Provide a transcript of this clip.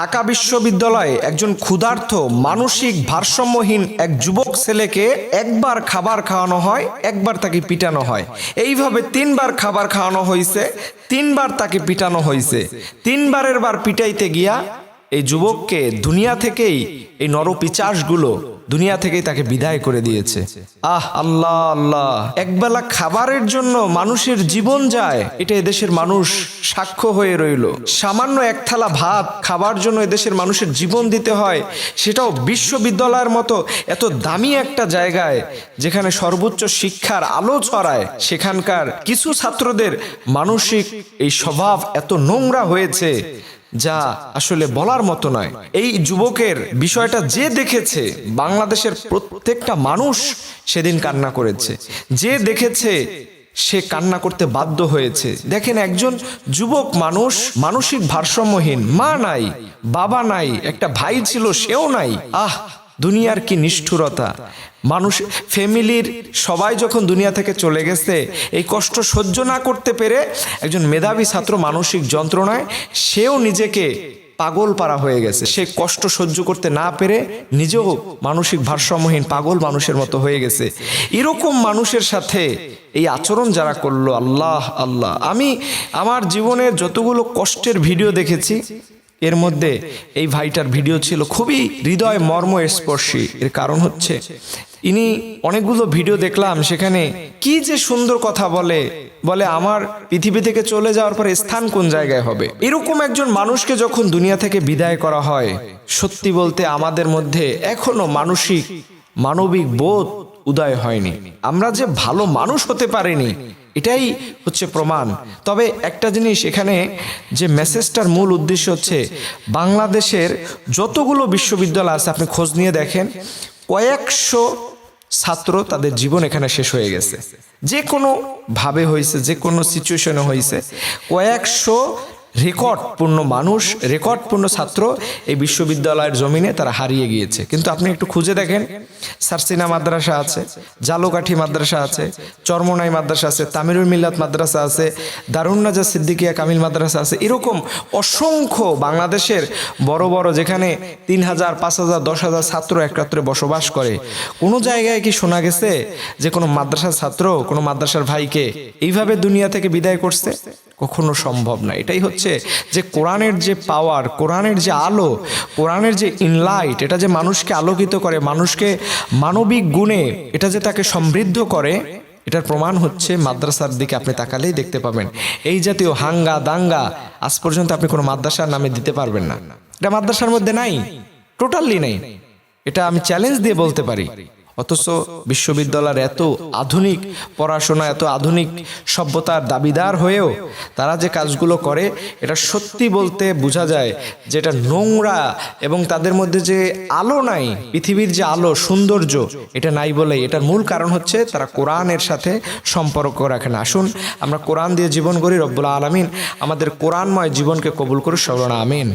ঢাকা বিশ্ববিদ্যালয়ে একজন ক্ষুধার্থ, মানসিক ভারসাম্যহীন এক যুবক ছেলেকে একবার খাবার খাওয়ানো হয়, একবার তাকে পিটানো হয়। এইভাবে তিনবার খাবার খাওয়ানো হয়েছে তিনবার তাকে পিটানো হয়েছে তিনবারের বার পিটাইতে গিয়া এই যুবককে দুনিয়া থেকেই এই নরপিচাসগুলো দুনিয়া থেকেই তাকে বিদায় করে দিয়েছে। আহ, আল্লাহ আল্লাহ। একবেলা খাবারের জন্য মানুষের জীবন যায়, এটা এদেশের মানুষ সাক্ষ্য হয়ে রইল। সামান্য এক থালা ভাত খাবার জন্য এদেশের মানুষের জীবন দিতে হয়, সেটাও বিশ্ববিদ্যালয়ের মতো এত দামি একটা জায়গায়, যেখানে সর্বোচ্চ শিক্ষার আলো ছড়ায়। সেখানকার কিছু ছাত্রদের মানসিক এই স্বভাব এত নোংরা হয়েছে যা আসলে বলার মতো নয়। এই যুবকের বিষয়টা যে দেখেছে, বাংলাদেশের প্রত্যেকটা মানুষ সেদিন কান্না করেছে। যে দেখেছে, সে কান্না করতে বাধ্য হয়েছে। দেখেন একজন যুবক মানুষ, মানসিক ভারসাম্যহীন, মা নাই, বাবা নাই, একটা ভাই ছিল, সেও নাই। আহ! দুনিয়ার কি নিষ্ঠুরতা? মানুষ, ফ্যামিলির সবাই যখন দুনিয়া থেকে চলে গেছে, এই কষ্ট সহ্য না করতে পেরে একজন মেধাবী ছাত্র মানসিক যন্ত্রণায় সেও নিজেকে পাগল পারা হয়ে গেছে। সে কষ্ট সহ্য করতে না পেরে নিজেও মানসিক ভারসাম্যহীন পাগল মানুষের মতো হয়ে গেছে। এরকম মানুষের সাথে এই আচরণ যারা করল, আল্লাহ আল্লাহ। আমি আমার জীবনের যতগুলো কষ্টের ভিডিও দেখেছি এর মধ্যে এই ভাইটার ভিডিও ছিল খুবই হৃদয় মর্ম স্পর্শী এর কারণ হচ্ছে, ইনি অনেকগুলো ভিডিও দেখলাম সেখানে কি যে সুন্দর কথা বলে বলে আমার পৃথিবী থেকে চলে যাওয়ার পরে স্থান কোন জায়গায় হবে? এরকম একজন মানুষকে যখন দুনিয়া থেকে বিদায় করা হয়, সত্যি বলতে আমাদের মধ্যে এখনও মানসিক, মানবিক বোধ উদয় হয়নি। আমরা যে ভালো মানুষ হতে পারিনি, এটাই হচ্ছে প্রমাণ। তবে একটা জিনিস এখানে, যে মেসেজটার মূল উদ্দেশ্য হচ্ছে, বাংলাদেশের যতগুলো বিশ্ববিদ্যালয় আছে, আপনি খোঁজ নিয়ে দেখেন, কয়েকশো ছাত্র তাদের জীবন এখানে শেষ হয়ে গেছে। যে কোনো ভাবে হয়েছে, যে কোনো সিচুয়েশনে হয়েছে, কয়েকশো রেকর্ডপূর্ণ মানুষ, রেকর্ডপূর্ণ ছাত্র এই বিশ্ববিদ্যালয়ের জমিনে তারা হারিয়ে গিয়েছে। কিন্তু আপনি একটু খুঁজে দেখেন, সারসিনা মাদ্রাসা আছে, জালোকাঠি মাদ্রাসা আছে, চরমনাই মাদ্রাসা আছে, তামিরুল মিল্লাত মাদ্রাসা আছে দারুন্নাজা সিদ্দিকিয়া কামিল মাদ্রাসা আছে, এরকম অসংখ্য বাংলাদেশের বড় বড় যেখানে তিন হাজার, পাঁচ হাজার, দশ হাজার ছাত্র একত্রে বসবাস করে। কোনো জায়গায় কি শোনা গেছে যে কোনো মাদ্রাসার ছাত্র, কোনো মাদ্রাসার ভাইকে এইভাবে দুনিয়া থেকে বিদায় করছে? কখনো সম্ভব না। এটাই হচ্ছে যে কোরআনের যে পাওয়ার কোরআনের যে আলো, কোরআনের যে ইনলাইট এটা যে মানুষকে আলোকিত করে, মানুষকে মানবিক গুণে এটা যে তাকে সমৃদ্ধ করে, এটার প্রমাণ হচ্ছে মাদ্রাসার দিকে আপনি তাকালেই দেখতে পাবেন। এই জাতীয় হাঙ্গা দাঙ্গা, আজ পর্যন্ত আপনি কোনো মাদ্রাসার নামে দিতে পারবেন না। এটা মাদ্রাসার মধ্যে নাই টোটালি নেই। এটা আমি চ্যালেঞ্জ দিয়ে বলতে পারি। অথচ বিশ্ববিদ্যালয়ের এত আধুনিক পড়াশোনা, এত আধুনিক সভ্যতার দাবিদার হয়েও তারা যে কাজগুলো করে, এটা সত্যি বলতে বোঝা যায় যে এটা নোংরা এবং তাদের মধ্যে যে আলো নাই, পৃথিবীর যে আলো, সৌন্দর্য, এটা নাই বলেই। এটার মূল কারণ হচ্ছে তারা কোরআনের সাথে সম্পর্ক রাখে না। আসুন, আমরা কোরআন দিয়ে জীবন করি রব্বুল আলমিন আমাদের কোরআনময় জীবনকে কবুল করি সবরণ আমিন।